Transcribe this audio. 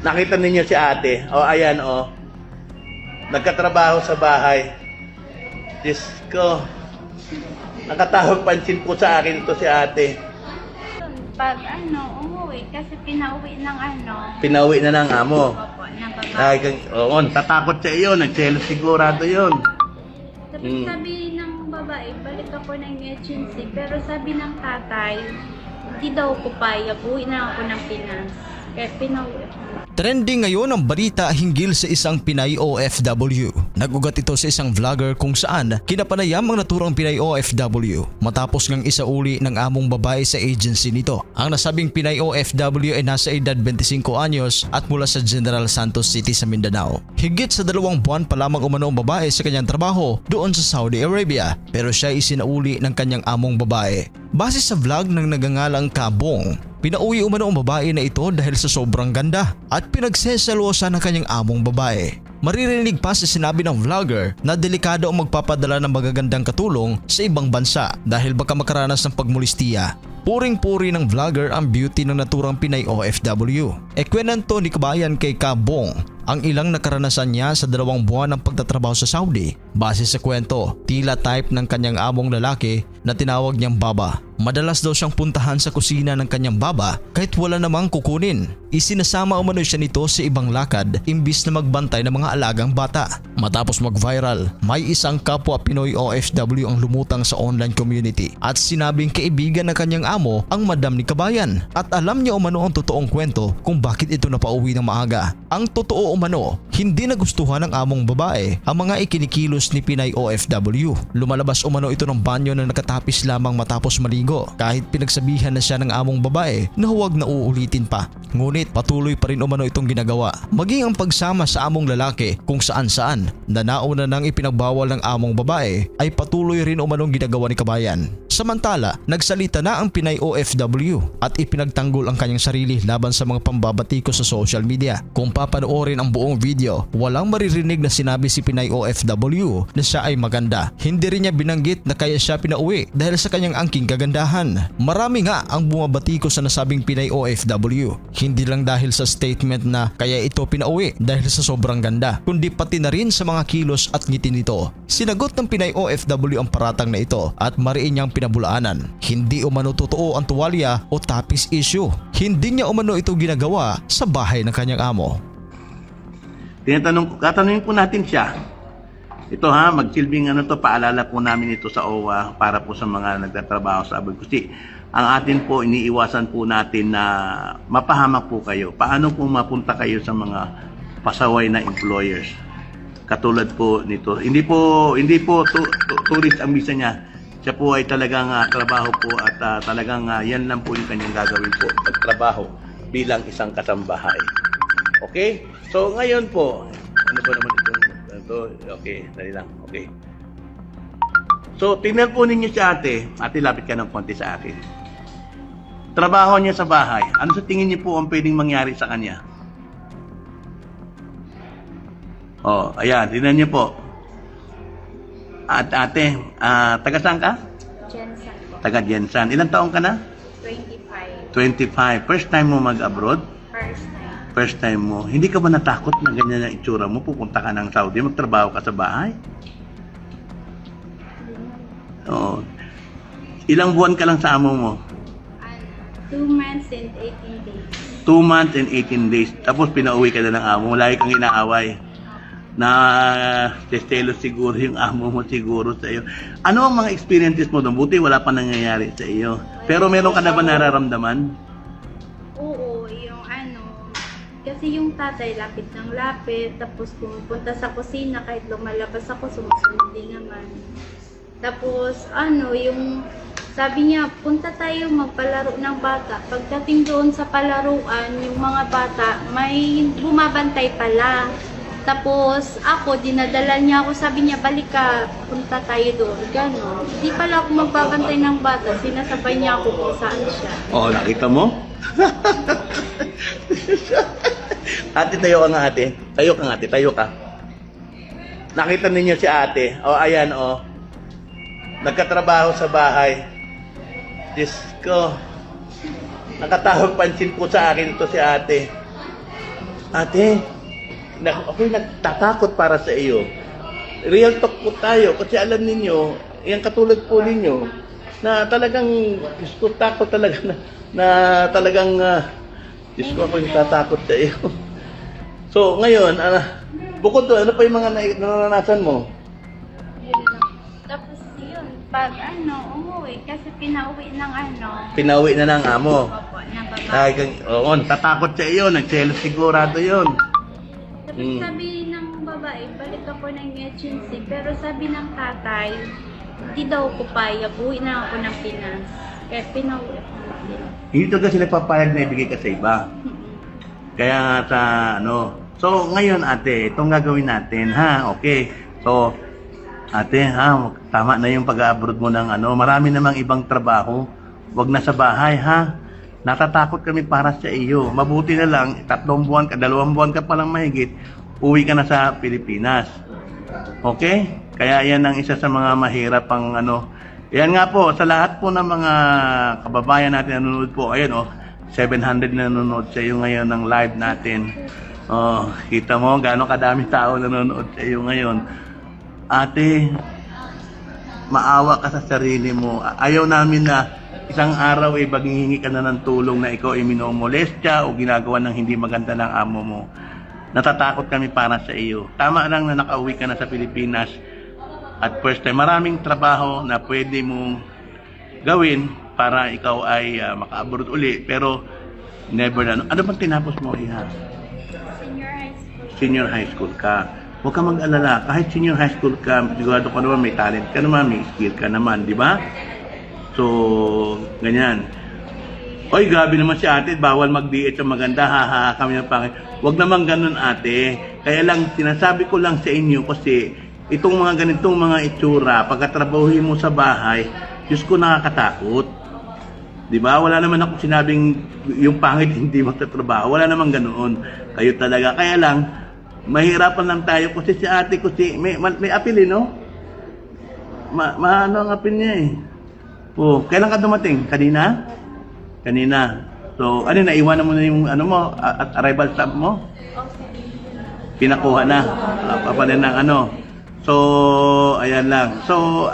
Nakita ninyo si ate. O, ayan, o. Nagkatrabaho sa bahay. Diyos ko. Nakatawag pansin po sa akin ito si ate. Pag ano, umuwi, kasi pinauwi ng ano, Pinauwi na ng amo. opo, ng babae. Ay, oo, tatakot sa iyo. Nagselos sigurado yun. Tapos Mm. sabi ng babae, balik ako ng agency. Pero sabi ng tatay, hindi daw ko payag, uwi na ako ng Pinas. Ako. Trending ngayon ang balita hinggil sa isang Pinay OFW. Nagugat ito sa isang vlogger kung saan kinapanayam ang naturang Pinay OFW matapos ngang isauli ng among babae sa agency nito. Ang nasabing Pinay OFW ay nasa edad 25 anyos at mula sa General Santos City sa Mindanao. Higit sa dalawang buwan pa lamang umano ang babae sa kanyang trabaho doon sa Saudi Arabia pero siya ay sinauli ng kanyang among babae. Base sa vlog ng nagangalang Kabong, Pinauwi umano ang babae na ito dahil sa sobrang ganda at pinagseselosa ng kanyang among babae. Maririnig pa sa sinabi ng vlogger na delikado ang magpapadala ng magagandang katulong sa ibang bansa dahil baka makaranas ng pagmulistiya. Puring-puri ng vlogger ang beauty ng naturang Pinay OFW. Ekwenanto ni Kabayan kay Kabong ang ilang nakaranasan niya sa dalawang buwan ng pagtatrabaho sa Saudi. Base sa kwento, tila type ng kanyang among lalaki na tinawag niyang Baba. Madalas daw siyang puntahan sa kusina ng kanyang baba kahit wala namang kukunin. Isinasama umano siya nito sa ibang lakad imbis na magbantay ng mga alagang bata. Matapos mag-viral, may isang kapwa Pinoy OFW ang lumutang sa online community at sinabing kaibigan ng kanyang amo ang madam ni Kabayan at alam niya umano ang totoong kwento kung bakit ito napauwi ng maaga. Ang totoo umano, hindi nagustuhan ng among babae ang mga ikinikilos ni Pinay OFW. Lumalabas umano ito ng banyo na nakatapis lamang matapos maligo kahit pinagsabihan na siya ng among babae na huwag na uulitin pa. Ngunit patuloy pa rin umano itong ginagawa. Maging ang pagsama sa among lalaki kung saan saan na nauna nang ipinagbawal ng among babae ay patuloy rin umanong ginagawa ni Kabayan. Samantala, nagsalita na ang Pinay OFW at ipinagtanggol ang kanyang sarili laban sa mga pambabatiko sa social media. Kung papanoorin ang buong video, walang maririnig na sinabi si Pinay OFW na siya ay maganda. Hindi rin niya binanggit na kaya siya pinauwi dahil sa kanyang angking kagandahan. Marami nga ang bumabatiko sa nasabing Pinay OFW. Hindi lang dahil sa statement na kaya ito pinauwi dahil sa sobrang ganda, kundi pati na rin sa mga kilos at ngiti nito. Sinagot ng Pinay OFW ang paratang na ito at mariin niyang pinabulaanan. Hindi umano totoo ang tuwalya o tapis issue. Hindi niya umano ito ginagawa sa bahay ng kanyang amo. Tinatanong, tatanungin po natin siya. Ito ha, magsilbing ano to, paalala po namin ito sa OWA para po sa mga nagtatrabaho sa abroad. Kasi ang atin po, iniiwasan po natin na mapahamak po kayo. Paano po mapunta kayo sa mga pasaway na employers? Katulad po nito. Hindi po, hindi po tu, tu- tourist ang visa niya. Siya po ay talagang ah, trabaho po at ah, talagang ah, yan lang po yung kanyang gagawin po. Pagtrabaho bilang isang kasambahay. Okay? So, ngayon po, ano ba naman itong, ito, okay, dali lang, okay. So, tingnan po ninyo si ate. Ate, lapit ka ng konti sa akin. Trabaho niya sa bahay. Ano sa tingin niyo po ang pwedeng mangyari sa kanya? Oh, ayan, tingnan niyo po. At ate, ah, taga saan ka? Jensen po, Taga Jensan. Ilang taong ka na? 25, 25. First time mo mag-abroad? First time. Mo, hindi ka ba natakot na ganyan ang itsura mo? Pupunta ka ng Saudi, magtrabaho ka sa bahay? Oo. Ilang buwan ka lang sa amo mo? Ano, 2 months and 18 days. 2 months and 18 days. Tapos pinauwi ka na ng amo mo. Lagi kang inaaway. Na testelo siguro yung amo mo siguro sa iyo. Ano ang mga experiences mo doon? Buti wala pa nangyayari sa iyo. Pero meron ka na ba nararamdaman? Kasi yung tatay lapit ng lapit, tapos pumupunta sa kusina, kahit lumalabas ako, sumusunod din naman. Tapos, ano, yung, sabi niya, punta tayo magpalaro ng bata. Pagdating doon sa palaruan, yung mga bata, may bumabantay pala. Tapos, ako, dinadala niya ako, sabi niya, balik ka, punta tayo doon. Ganon. Di pala ako magbabantay ng bata, sinasabay niya ako kung saan siya. Oo, nakita mo? ate, tayo ka nga ate. Tayo ka nga ate, tayo ka. Nakita ninyo si ate. O, ayan o. Nagkatrabaho sa bahay. Diyos ko. Nakatawag pansin po sa akin ito si ate. ate, na, ako'y nagtatakot para sa iyo. Real talk po tayo kasi alam ninyo, yan katulad po ninyo, na talagang, ko, takot talaga na, na talagang, uh, Diyos ko, ako'y natatakot sa iyo. So, ngayon, ah, bukod doon, ano pa yung mga na- naranasan mo? Yun lang. Tapos yun, pag ano, umuwi, kasi pinauwi ng ano, Pinauwi na ng amo. opo, na babae. Ay, oo, natatakot sa iyo, nagselos sigurado yun. Tapos Mm. sabi ng babae, balik ako ng agency. Pero sabi ng tatay, hindi daw ko payag. Uwi na ako ng Pinas. Kaya pinauwi ako ng Pinas. Hindi to kasi nagpapayag na ibigay ka sa iba. Kaya sa ano, so ngayon ate, itong gagawin natin ha, okay. So ate ha, tama na yung pag-abroad mo ng ano, marami namang ibang trabaho. Huwag na sa bahay ha. Natatakot kami para sa iyo. Mabuti na lang, tatlong buwan ka, dalawang buwan ka pa lang mahigit, uwi ka na sa Pilipinas. Okay? Kaya yan ang isa sa mga mahirap pang ano. Yan nga po, sa lahat po ng mga kababayan natin na nanonood po, ayun oh, 700 na nanonood sa iyo ngayon ng live natin. Oh, kita mo gaano kadami tao nanonood sa iyo ngayon. Ate, maawa ka sa sarili mo. Ayaw namin na isang araw ay maghihingi ka na ng tulong na ikaw ay minomolestya o ginagawa ng hindi maganda ng amo mo. Natatakot kami para sa iyo. Tama lang na nakauwi ka na sa Pilipinas at first time. Maraming trabaho na pwede mong gawin para ikaw ay uh, maka-abroad uli. Pero never na. Ano bang tinapos mo, Iha? Senior high school. ka. Huwag ka mag-alala. Kahit senior high school ka, sigurado ka naman may talent ka naman, may skill ka naman, di ba? So, ganyan. Oy, grabe naman si ate, bawal mag-DH ang maganda, ha, ha, ha, kami ng pangit. Huwag naman ganun ate. Kaya lang, sinasabi ko lang sa inyo kasi itong mga ganitong mga itsura, pagkatrabahuhin mo sa bahay, Diyos ko nakakatakot. Di ba? Wala naman ako sinabing yung pangit hindi magtatrabaho. Wala naman ganoon. Kayo talaga. Kaya lang, mahirapan lang tayo kasi si ate ko si may, ma- may apil eh, no? Ma, maano ang apil niya eh. Oh, kailan ka dumating? Kanina? Kanina. So, ano na, iwanan mo na yung ano mo, at arrival stamp mo? Pinakuha na. Papanin ng ano. So, ayan lang. So,